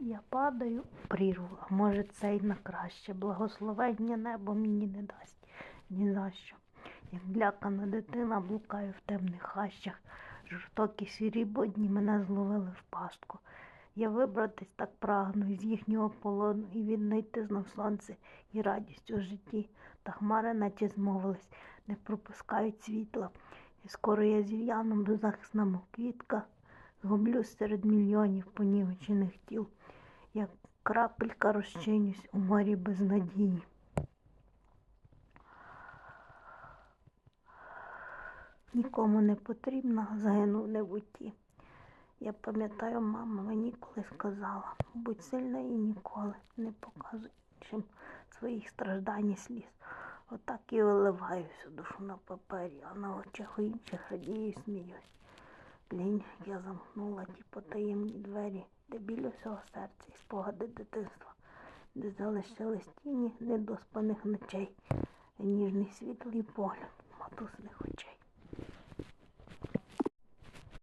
Я падаю в прірву, а може це й на краще. Благословення небо мені не дасть ні за що. Як лякана дитина блукаю в темних хащах, жорстокі сірі бодні мене зловили в пастку. Я вибратись так прагну із їхнього полону і віднайти знов сонце і радість у житті. Та хмари наче змовились, не пропускають світла. І скоро я зів'яну беззахисна мов квітка, згублюсь серед мільйонів понівечених тіл, крапелька розчинюсь у морі безнадії. Нікому не потрібно, загинув не в уті. Я пам'ятаю, мама мені колись сказала, будь сильна і ніколи не показуй іншим своїх страждань і сліз. Отак і виливаю всю душу на папері, а на очах інших радію і сміюсь. Лінь я замкнула ті потаємні двері, де біля всього серця і спогади дитинства, де залишились тіні недоспаних ночей, ніжний світлий погляд матусних